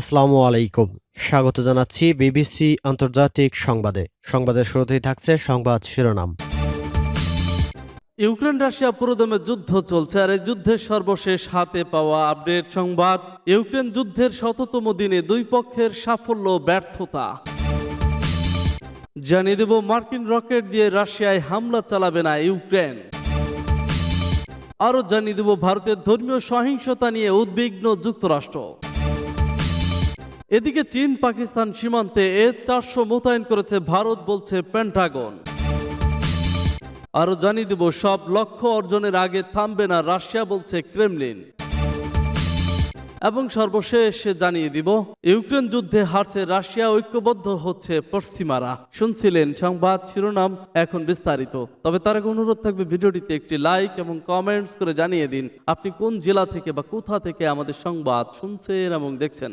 আসসালামু আলাইকুম। স্বাগত জানাচ্ছি বিবিসি আন্তর্জাতিক সংবাদে। সংবাদের শুরুতেই থাকছে সংবাদ শিরোনাম। ইউক্রেন রাশিয়া পুরোদমে যুদ্ধ চলছে আর এই যুদ্ধের সর্বশেষ হাতে পাওয়া আপডেট সংবাদ। ইউক্রেন যুদ্ধের শততম দিনে দুই পক্ষের সাফল্য ব্যর্থতা। জানিয়ে দেব, মার্কিন রকেট দিয়ে রাশিয়ায় হামলা চালাবে না ইউক্রেন। আরও জানিয়ে দেব, ভারতের ধর্মীয় সহিংসতা নিয়ে উদ্বিগ্ন যুক্তরাষ্ট্র। এদিকে চীন, পাকিস্তান সীমান্তে এস চারশো মোতায়েন করেছে ভারত বলছে পেন্টাগন আরও জানিয়ে দেব, সব লক্ষ্য অর্জনের আগে থামবে না রাশিয়া বলছে ক্রেমলিন। এবং সর্বশেষ জানিয়ে দিব, ইউক্রেন যুদ্ধে হারছে রাশিয়া, ঐক্যবদ্ধ হচ্ছে পশ্চিমারা। শুনছিলেন সংবাদ শিরোনাম এখন বিস্তারিত। তবে তার আগে অনুরোধ থাকবে ভিডিওটিতে একটি লাইক এবং কমেন্টস করে জানিয়ে দিন, আপনি কোন জেলা থেকে বা কোথা থেকে আমাদের সংবাদ শুনছেন এবং দেখছেন।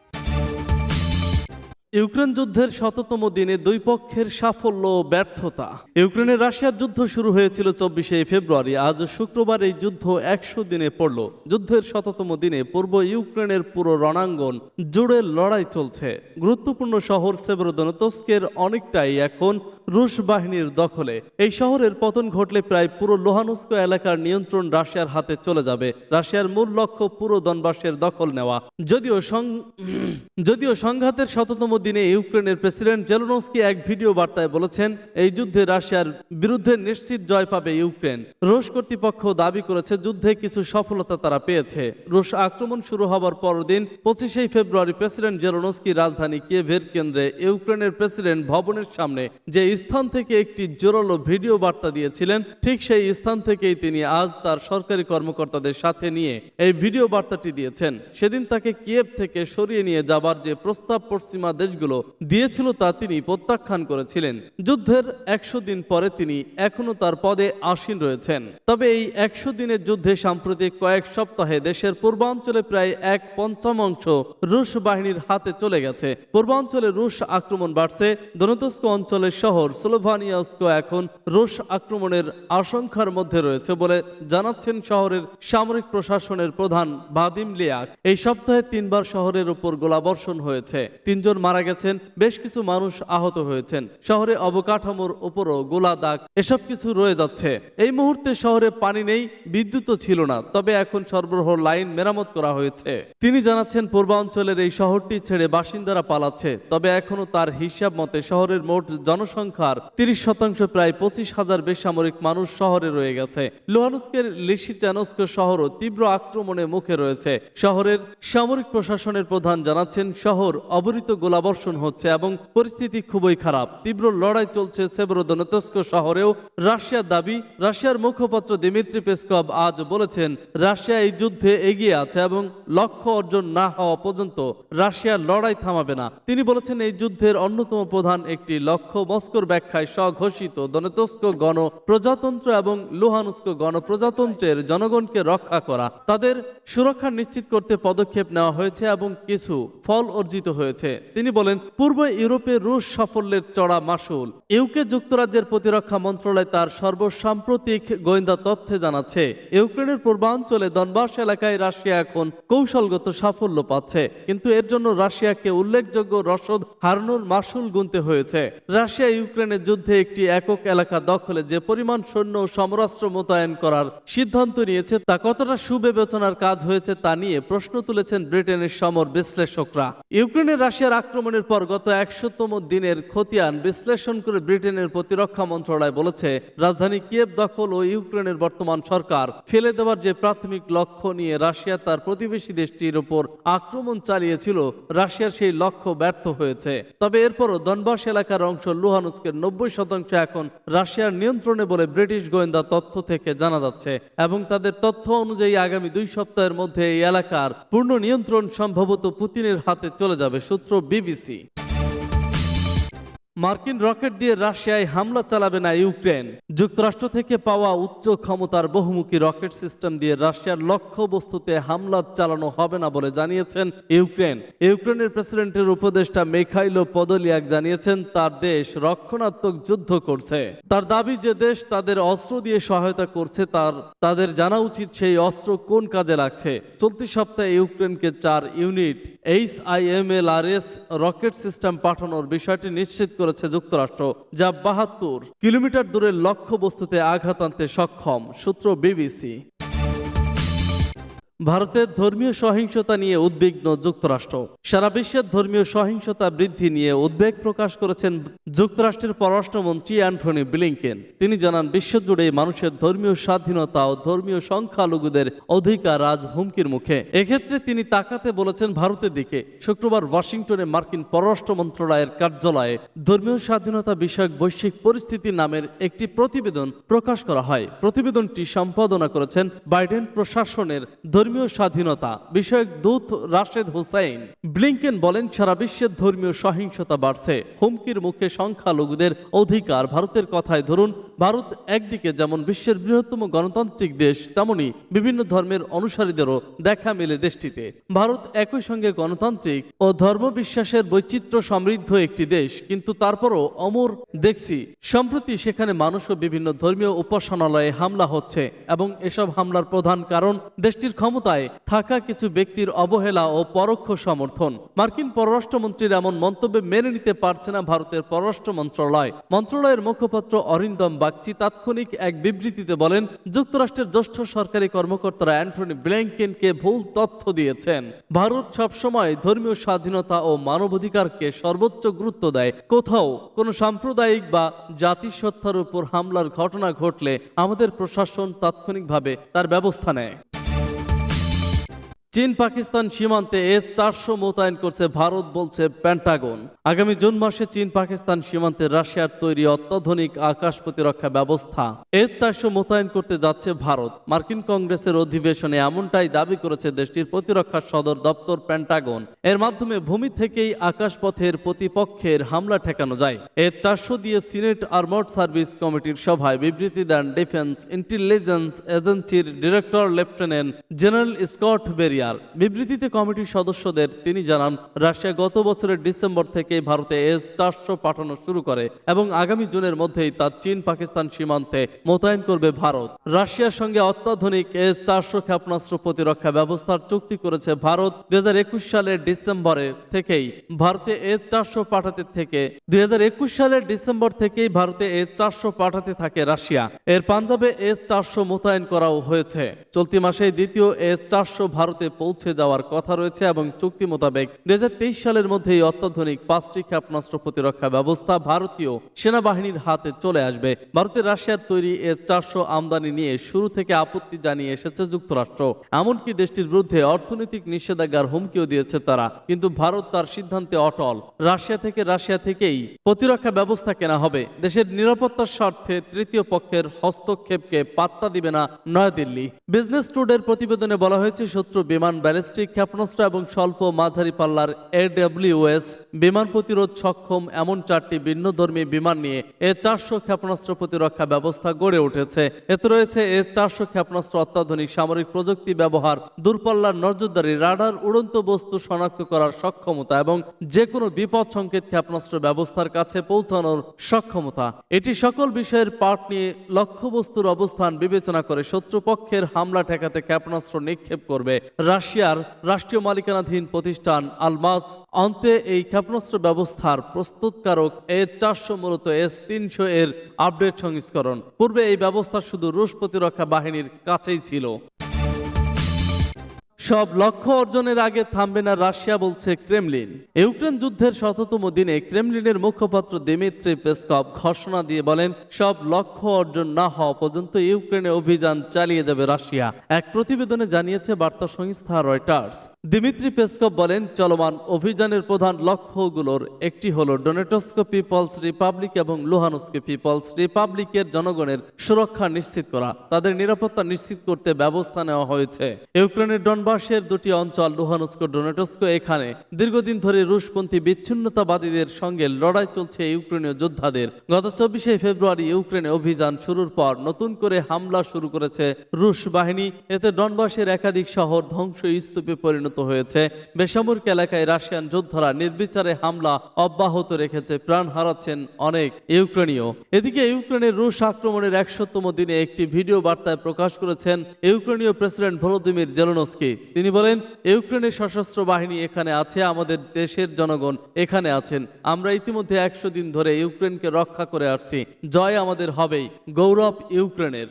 ইউক্রেন যুদ্ধের শততম দিনে দুই পক্ষের সাফল্য ও ব্যর্থতা। ইউক্রেনের রাশিয়ার যুদ্ধ শুরু হয়েছিল চব্বিশে ফেব্রুয়ারি। আজ শুক্রবার এই যুদ্ধ একশো দিনে পড়ল। যুদ্ধের শততম দিনে পূর্ব ইউক্রেনের পুরো রণাঙ্গন জুড়ে লড়াই চলছে। গুরুত্বপূর্ণ শহর সেবরোদনতস্কের অনেকটাই এখন রুশ বাহিনীর দখলে। এই শহরের পতন ঘটলে প্রায় পুরো লোহানুস্ক এলাকার নিয়ন্ত্রণ রাশিয়ার হাতে চলে যাবে। রাশিয়ার মূল লক্ষ্য পুরো দনবাসের দখল নেওয়া। যদিও যদিও সংঘাতের শততম দিনে ইউক্রেনের প্রেসিডেন্ট জেলোনস্কি এক ভিডিও বার্তায় বলেছেন, এই যুদ্ধে রাশিয়ার বিরুদ্ধে নিশ্চিত জয় পাবে ইউক্রেন। রুশ কর্তৃপক্ষ দাবি করেছে যুদ্ধে কিছু সফলতা তারা পেয়েছে। রুশ আক্রমণ শুরু হবার পরদিন পঁচিশে ফেব্রুয়ারি প্রেসিডেন্ট জেলোনস্কি রাজধানী কিয়েভের কেন্দ্রে ইউক্রেনের প্রেসিডেন্ট ভবনের সামনে যে স্থান থেকে একটি জোরালো ভিডিও বার্তা দিয়েছিলেন, ঠিক সেই স্থান থেকেই তিনি আজ তার সরকারি কর্মকর্তাদের সাথে নিয়ে এই ভিডিও বার্তাটি দিয়েছেন। সেদিন তাকে কিয়েভ থেকে সরিয়ে নিয়ে যাবার যে প্রস্তাব পশ্চিমা দেশগুলো দিয়েছিল তা তিনি প্রত্যাখ্যান করেছিলেন। যুদ্ধের একশো দিন পরে তিনি এখনও তার পদে আসীন রয়েছেন। তবে এই একশো দিনের যুদ্ধে সাম্প্রতিক কয়েক সপ্তাহে দেশের পূর্বাঞ্চলে প্রায় এক পঞ্চমাংশ রুশ বাহিনীর হাতে চলে গেছে। পূর্বাঞ্চলে রুশ আক্রমণ বাড়ছে। দনতস্ক অঞ্চলের শহর স্লোভানিয়াস্ক এখন রুশ আক্রমণের আশঙ্কার মধ্যে রয়েছে বলে জানাচ্ছেন শহরের সামরিক প্রশাসনের প্রধান ভাদিম লিয়াক। এই সপ্তাহে তিনবার শহরের উপর গোলাবর্ষণ হয়েছে। তিনজন মারা গেছেন, বেশ কিছু মানুষ আহত হয়েছেন। শহরে অবকাঠামোর উপরও গোলা দাগ, এসব কিছু রয়ে যাচ্ছে। এই মুহূর্তে শহরে পানি নেই বিদ্যুৎও ছিল না, তবে এখন সরবরাহ লাইন মেরামত করা হয়েছে। তিনি জানাচ্ছেন, পূর্বাঞ্চলের এই শহরটি ছেড়ে বাসিন্দারা পালাচ্ছে, তবে এখনও তার হিসাব মতে শহরের মোট জনসংখ্যার তিরিশ শতাংশ প্রায় পঁচিশ হাজার বেসামরিক মানুষ শহরে রয়ে গেছে। লোহানুস্কের লিসিচানস্ক শহরও তীব্র আক্রমণে মুখে রয়েছে। শহরের সামরিক প্রশাসনের প্রধান জানাচ্ছেন, শহর অবরিত গোলাবর্ষণ হচ্ছে এবং পরিস্থিতি খুবই খারাপ। তীব্র লড়াই চলছে সেবরোদনতস্ক শহরেও। রাশিয়ার দাবি, রাশিয়ার মুখপাত্র দিমিত্রি পেসকভ আজ বলেছেন, রাশিয়া এই যুদ্ধে এগিয়ে আছে এবং লক্ষ্য অর্জন না হওয়া পর্যন্ত রাশিয়ার লড়াই থামাবে না। তিনি বলেছেন, এই যুদ্ধের অন্যতম প্রধান একটি লক্ষ্য মস্কোর ব্যাখ্যায় স্বঘোষিত দনেতস্ক গণ প্রজাতন্ত্র এবং লুহানুস্ক গণপ্রজাতন্ত্রের জনগণকে রক্ষা করা। তাদের সুরক্ষা নিশ্চিত করতে পদক্ষেপ নেওয়া হয়েছে এবং কিছু ফল অর্জিত হয়েছে। তিনি বলেন, পূর্ব ইউরোপে রুশ সাফল্যের চড়া মাসুল। ইউকে যুক্তরাজ্যের প্রতিরক্ষা মন্ত্রণালয় তার সর্বসাম্প্রতিক গোয়েন্দা তথ্যে জানাচ্ছে, ইউক্রেনের পূর্বাঞ্চলে দনবাস এলাকায় রাশিয়া এখন কৌশলগত সাফল্য পাচ্ছে। কিন্তু এর জন্য রাশিয়াকে উল্লেখযোগ্য রসদ হারানোর মাসুল গুনতে হয়েছে। রাশিয়া ইউক্রেনের যুদ্ধে একটি একক এলাকা দখলে যে পরিমাণ সৈন্য ও সমরাস্ত্র মোতায়েন করার সিদ্ধান্ত নিয়েছে, তা কতটা সুবিবেচনার কাজ হয়েছে তা নিয়ে প্রশ্ন তুলেছেন ব্রিটেনের সমর বিশ্লেষকরা। ইউক্রেনের রাশিয়ার আক্রমণের পর গত একশোতম দিনের খতিয়ান বিশ্লেষণ করে ব্রিটেনের প্রতিরক্ষা মন্ত্রণালয় বলেছে, রাজধানী কিয়েভ দখল ও ইউক্রেনের বর্তমান সরকার। ফেলে দেওয়ার যে প্রাথমিক লক্ষ্য নিয়ে রাশিয়া তার প্রতিবেশী দেশটির উপর আক্রমণ চালিয়েছিল, রাশিয়ার সেই লক্ষ্য ব্যর্থ হয়েছে। তবে এরপরও দনবাস এলাকার অংশ লুহানুস্কের নব্বই শতাংশ এখন রাশিয়ার নিয়ন্ত্রণে বলে ব্রিটিশ গোয়েন্দা তথ্য থেকে জানা যাচ্ছে এবং তাদের তথ্য অনুযায়ী আগামী দুই সপ্তাহের মধ্যে এই এলাকার পূর্ণ নিয়ন্ত্রণ সম্ভবত পুতিনের হাতে চলে যাবে, সূত্র বিবিসি মার্কিন রকেট দিয়ে রাশিয়ায় হামলা চালাবে না ইউক্রেন। যুক্তরাষ্ট্র থেকে পাওয়া উচ্চ ক্ষমতার বহুমুখী রকেট সিস্টেম দিয়ে রাশিয়ার লক্ষ্য বস্তুতে হামলা চালানো হবে না বলে জানিয়েছেন ইউক্রেন। ইউক্রেনের প্রেসিডেন্টের উপদেষ্টা মেখাইলো পদলিয়াক জানিয়েছেন, তার দেশ রক্ষণাত্মক যুদ্ধ করছে। তার দাবি যে দেশ তাদের অস্ত্র দিয়ে সহায়তা করছে, তার, তাদের জানা উচিত সেই অস্ত্র কোন কাজে লাগছে। চলতি সপ্তাহে ইউক্রেনকে চার unit H I M L R S rocket system পাঠানোর বিষয়টি নিশ্চিত করেছে যুক্তরাষ্ট্র যা বাহাত্তর কিলোমিটার দূরের লক্ষ্য বস্তুতে আঘাত আনতে সক্ষম সূত্র বিবিসি। ভারতের ধর্মীয় সহিংসতা নিয়ে উদ্বিগ্ন যুক্তরাষ্ট্র। সারা বিশ্বের ধর্মীয় সহিংসতা বৃদ্ধি নিয়ে উদ্বেগ প্রকাশ করেছেন যুক্তরাষ্ট্রের পররাষ্ট্রমন্ত্রী অ্যান্টনি ব্লিংকেন। তিনি জানান বিশ্বজুড়ে মানুষের ধর্মীয় স্বাধীনতা ও ধর্মীয় সংখ্যালঘুদের অধিকার আজ হুমকির মুখে। এক্ষেত্রে তিনি তাকাতে বলেছেন, ভারতের দিকে শুক্রবার ওয়াশিংটনে মার্কিন পররাষ্ট্র মন্ত্রণালয়ের কার্যালয়ে ধর্মীয় স্বাধীনতা বিষয়ক বৈশ্বিক পরিস্থিতি নামের একটি প্রতিবেদন প্রকাশ করা হয়। প্রতিবেদনটি সম্পাদনা করেছেন বাইডেন প্রশাসনের ধর্মীয় স্বাধীনতা। বিষয়ক দূত রাশেদ হোসাইন, ব্লিংকেন বলেন, সারা বিশ্বের ধর্মীয় সহিংসতা বাড়ছে। হুমকির মুখে সংখ্যালঘুদের অধিকার ভারতের কথায় ধরুন, ভারত একদিকে যেমন বিশ্বের বৃহত্তম গণতান্ত্রিক দেশ, তেমনি বিভিন্ন ধর্মের অনুসারীদেরও দেখা মেলে দেশটিতে। ভারত একই সঙ্গে গণতান্ত্রিক ও ধর্মবিশ্বাসের বৈচিত্র্য সমৃদ্ধ একটি দেশ, কিন্তু তারপরও অমর দেখছি। সম্প্রতি সেখানে মানুষ ও বিভিন্ন ধর্মীয় উপাসনালয়ে হামলা হচ্ছে এবং এসব হামলার প্রধান কারণ দেশটির ক্ষমতায় থাকা কিছু ব্যক্তির অবহেলা ও পরোক্ষ সমর্থন। মার্কিন পররাষ্ট্রমন্ত্রীর এমন মন্তব্যে মেনে নিতে পারছে না ভারতের পররাষ্ট্র মন্ত্রণালয়। মন্ত্রণালয়ের মুখপাত্র অরিন্দম বাগচি তাৎক্ষণিক এক বিবৃতিতে বলেন, যুক্তরাষ্ট্রের জ্যেষ্ঠ সরকারি কর্মকর্তারা অ্যান্টনি ব্ল্যাঙ্কেনকে ভুল তথ্য দিয়েছেন। ভারত সবসময় ধর্মীয় স্বাধীনতা ও মানবাধিকারকে সর্বোচ্চ গুরুত্ব দেয়। কোথাও কোনো সাম্প্রদায়িক বা জাতিসত্তার উপর হামলার ঘটনা ঘটলে আমাদের প্রশাসন তাৎক্ষণিকভাবে তার ব্যবস্থা নেয়। চীন পাকিস্তান সীমান্তে এস চারশো মোতায়েন করছে ভারত বলছে প্যান্টাগন। আগামী জুন মাসে চীন পাকিস্তান সীমান্তে রাশিয়ার তৈরি অত্যাধুনিক আকাশ প্রতিরক্ষা ব্যবস্থা এস চারশো মোতায়েন করতে যাচ্ছে ভারত। মার্কিন কংগ্রেসের অধিবেশনে এমনটাই দাবি করেছে দেশটির প্রতিরক্ষা সদর দপ্তর প্যান্টাগন। এর মাধ্যমে ভূমি থেকেই আকাশপথের প্রতিপক্ষের হামলা ঠেকানো যায়। এর চারশো দিয়ে সিনেট আর্মড সার্ভিস কমিটির সভায় বিবৃতি দেন ডিফেন্স ইন্টেলিজেন্স এজেন্সির director lieutenant general Scott Berrier বিবৃতিতে কমিটির সদস্যদের তিনি জানান রাশিয়া গত বছরের ডিসেম্বর থেকে ভারতে এস চারশো পাঠানো শুরু করে এবং আগামী জুনের মধ্যেই তা চীন পাকিস্তান সীমান্তে মোতায়েন করবে ভারত। রাশিয়ার সঙ্গে অত্যাধুনিক এস চারশো ক্ষেপণাস্ত্র প্রতিরক্ষা ব্যবস্থার চুক্তি করেছে ভারত দুই সালের ডিসেম্বরে থেকেই। ভারতে এস চারশো পাঠাতে থেকে দুই সালের ডিসেম্বর থেকেই ভারতে এস চারশো পাঠাতে থাকে রাশিয়া। এর পাঞ্জাবে এস চারশো মোতায়েন করাও হয়েছে। চলতি মাসে দ্বিতীয় এস চারশো ভারতে পৌঁছে যাওয়ার কথা রয়েছে এবং চুক্তি মোতাবেক দুই সালের মধ্যেই অত্যাধুনিক পাঁচটি ক্ষেপণাস্ত্র প্রতিরক্ষা ব্যবস্থা ভারতীয় সেনাবাহিনীর হাতে চলে আসবে। ভারতের রাশিয়ার তৈরি এস চারশো আমদানি নিয়ে শুরু থেকে আপত্তি জানিয়ে এসেছে যুক্তরাষ্ট্র। এমনকি দেশটির বিরুদ্ধে অর্থনৈতিক নিষেধাজ্ঞার হুমকিও দিয়েছে তারা। কিন্তু ভারত তার সিদ্ধান্তে অটল। রাশিয়া থেকে রাশিয়া থেকেই প্রতিরক্ষা ব্যবস্থা কেনা হবে। দেশের নিরাপত্তার স্বার্থে তৃতীয় পক্ষের হস্তক্ষেপকে পাত্তা দিবে না নয়াদিল্লি। বিজনেস টুডের প্রতিবেদনে বলা হয়েছে, শত্রু বিমান ব্যালিস্টিক ক্ষেপণাস্ত্র এবং স্বল্প মাঝারি পাল্লার এডব্লিউএস বিমান প্রতিরোধ সক্ষম এমন চারটি ভিন্নধর্মী বিমান নিয়ে এ চারশো ক্ষেপণাস্ত্র প্রতিরক্ষা ব্যবস্থা গড়ে উঠেছে। এতে রয়েছে এ চারশো ক্ষেপণাস্ত্র অত্যাধুনিক সামরিক প্রযুক্তি ব্যবহার, দূরপাল্লার নজরদারি, রাডার উড়ন্ত বস্তু শনাক্ত করার সক্ষমতা এবং যে কোনো বিপদ সংকেত ক্ষেপণাস্ত্র ব্যবস্থার কাছে পৌঁছানোর সক্ষমতা। এটি সকল বিষয়ের পাঠ নিয়ে লক্ষ্যবস্তুর অবস্থান বিবেচনা করে শত্রুপক্ষের হামলা ঠেকাতে ক্ষেপণাস্ত্র নিক্ষেপ করবে। রাশিয়ার রাষ্ট্রীয় মালিকানাধীন প্রতিষ্ঠান আলমাস অন্তে এই ক্ষেপণাস্ত্র ব্যবস্থার প্রস্তুতকারক এ চারশো মূলত এস তিনশো এর আপডেট সংস্করণ। পূর্বে এই ব্যবস্থা শুধু রুশ প্রতিরক্ষা বাহিনীর কাছেই ছিল। সব লক্ষ্য অর্জনের আগে থামবে না রাশিয়া বলছে ক্রেমলিন। ইউক্রেন যুদ্ধের শততম দিনে ক্রেমলিনের মুখপাত্র দিমিত্রি পেসকভ ঘোষণা দিয়ে বলেন, সব লক্ষ্য অর্জন না হওয়া পর্যন্ত ইউক্রেনে অভিযান চালিয়ে যাবে রাশিয়া। এক প্রতিবেদনে জানিয়েছে বার্তা সংস্থা রয়টার্স। দিমিত্রি পেসকভ বলেন, চলমান অভিযানের প্রধান লক্ষ্যগুলোর একটি হল ডোনেটস্কো পিপলস রিপাবলিক এবং লুহানস্কো পিপলস রিপাবলিকের জনগণের সুরক্ষা নিশ্চিত করা। তাদের নিরাপত্তা নিশ্চিত করতে ব্যবস্থা নেওয়া হয়েছে। ইউক্রেনের ডনবাস ডনবাসের দুটি অঞ্চল, লুহানস্কো, ডোনেটস্কো, এখানে দীর্ঘদিন ধরে রুশপন্থী বিচ্ছিন্নতাবাদীদের সঙ্গে লড়াই চলছে ইউক্রেনীয় যোদ্ধাদের। গত চব্বিশে ফেব্রুয়ারি ইউক্রেনে অভিযান শুরুর পর নতুন করে হামলা শুরু করেছে রুশ বাহিনী। এতে ডনবাসের একাধিক শহর ধ্বংস স্তূপে পরিণত হয়েছে। বেসামরিক এলাকায় রাশিয়ান যোদ্ধারা নির্বিচারে হামলা অব্যাহত রেখেছে, প্রাণ হারাচ্ছেন অনেক ইউক্রেনীয়। এদিকে ইউক্রেনের রুশ আক্রমণের একশোতম দিনে একটি ভিডিও বার্তায় প্রকাশ করেছেন ইউক্রেনীয় প্রেসিডেন্ট ভলোদিমির জেলনস্কি। তিনি বলেন, ইউক্রেনের সশস্ত্র বাহিনী এখানে আছে, আমাদের দেশের জনগণ এখানে আছেন। আমরা ইতিমধ্যে একশো দিন ধরে ইউক্রেনকে রক্ষা করে আসছি। জয় আমাদের হবেই। গৌরব ইউক্রেনের।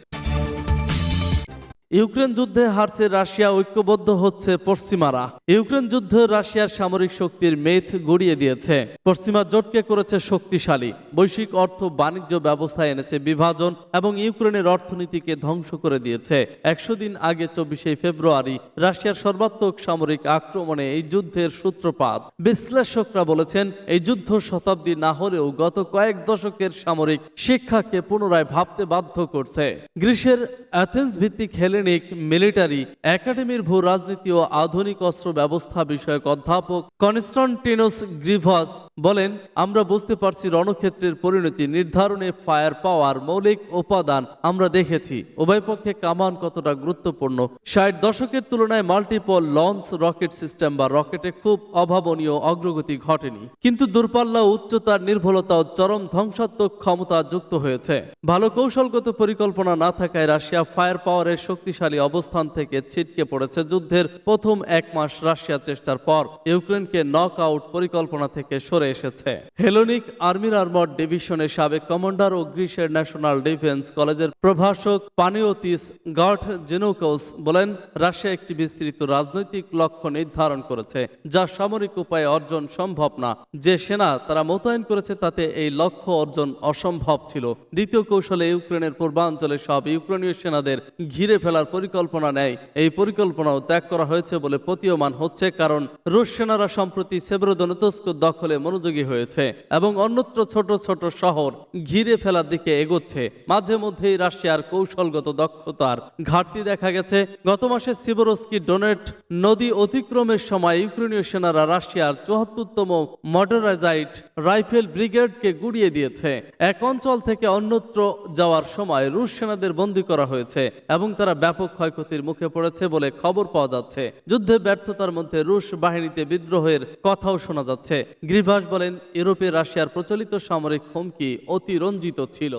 ইউক্রেন যুদ্ধে হারছে রাশিয়া, ঐক্যবদ্ধ হচ্ছে পশ্চিমারা। ইউক্রেন যুদ্ধ রাশিয়ার সামরিক শক্তির মেথ গড়িয়ে দিয়েছে। পশ্চিমা জোটকে করেছে শক্তিশালী। বৈশ্বিক অর্থ বাণিজ্য ব্যবস্থায় এনেছে বিভাজন এবং ইউক্রেনের অর্থনীতিকে ধ্বংস করে দিয়েছে। একশো দিন আগে চব্বিশে ফেব্রুয়ারি রাশিয়ার সর্বাত্মক সামরিক আক্রমণে এই যুদ্ধের সূত্রপাত। বিশ্লেষকরা বলেছেন, এই যুদ্ধ শতাব্দী না হলেও গত কয়েক দশকের সামরিক শিক্ষাকে পুনরায় ভাবতে বাধ্য করছে। গ্রীসের অ্যাথেন্স ভিত্তিক হেলেনিক মিলিটারি একাডেমির ভূ রাজনীতি ও আধুনিক অস্ত্র ব্যবস্থা বিষয়ক অধ্যাপক কনস্টান্টিনোস গ্রিভাস বলেন, আমরা বুঝতে পারছি রণক্ষেত্রের পরিণতি, নির্ধারণে ফায়ার পাওয়ার মৌলিক উপাদান আমরা দেখেছি। উভয় পক্ষে কামান কতটা গুরুত্বপূর্ণ? ষাট দশকের তুলনায় মাল্টিপল লঞ্চ রকেট সিস্টেম বা রকেটে খুব অভাবনীয় অগ্রগতি ঘটেনি। কিন্তু দূরপাল্লা, উচ্চতার নির্ভুলতা ও চরম ধ্বংসাত্মক ক্ষমতা যুক্ত হয়েছে। ভালো কৌশলগত পরিকল্পনা না থাকায় রাশিয়া ফায়ার পাওয়ারের শক্তিশালী অবস্থান থেকে ছিটকে পড়েছে যুদ্ধের প্রথম এক মাস রাশিয়া চেষ্টার পর। ইউক্রেনকে নক আউট পরিকল্পনা থেকে সরে এসেছে। হেলোনিক আর্মির আর্মড ডিভিশনের সাবেক কমান্ডার ও গ্রিসের ন্যাশনাল ডিফেন্স কলেজের প্রভাষক পানিওতিস গট জেনোকোস বলেন, রাশিয়া একটি বিস্তৃত রাজনৈতিক লক্ষ্য নির্ধারণ করেছে, যা সামরিক উপায়ে অর্জন সম্ভব না। যে সেনা তারা মোতায়েন করেছে তাতে এই লক্ষ্য অর্জন অসম্ভব ছিল। দ্বিতীয় কৌশলে ইউক্রেনের পূর্বাঞ্চলে সব ইউক্রেনীয় সেনাদের ঘিরে ফেলার পরিকল্পনা নেয়। এই পরিকল্পনাও ত্যাগ করা হয়েছে বলে প্রতীয়মান হচ্ছে কারণ রুশ সেনারা সম্প্রতি সেব্রোদনতস্ক দখলে মনোযোগী হয়েছে এবং অন্যত্র ছোট ছোট শহর ঘিরে ফেলার দিকে এগোচ্ছে। মাঝে মধ্যেই রাশিয়ার কৌশলগত দক্ষতার ঘাটতি দেখা গেছে। গত মাসে সিবরস্কি ডোনেট নদী অতিক্রমের সময় ইউক্রেনীয় সেনারা রাশিয়ার চুয়াত্তরতম মডারাইজাইট রাইফেল ব্রিগেডকে গুড়িয়ে দিয়েছে। এক অঞ্চল থেকে অন্যত্র যাওয়ার সময় রুশ সেনাদের বন্দী করা হয়েছে এবং তারা ব্যাপক ক্ষয়ক্ষতির মুখে পড়েছে বলে খবর পাওয়া যাচ্ছে। যুদ্ধে ব্যর্থতার মধ্যে রুশ বাহিনীতে বিদ্রোহের কথাও শোনা যাচ্ছে। গ্রিভাস বলেন, ইউরোপে রাশিয়ার প্রচলিত সামরিক হুমকি অতিরঞ্জিত ছিল।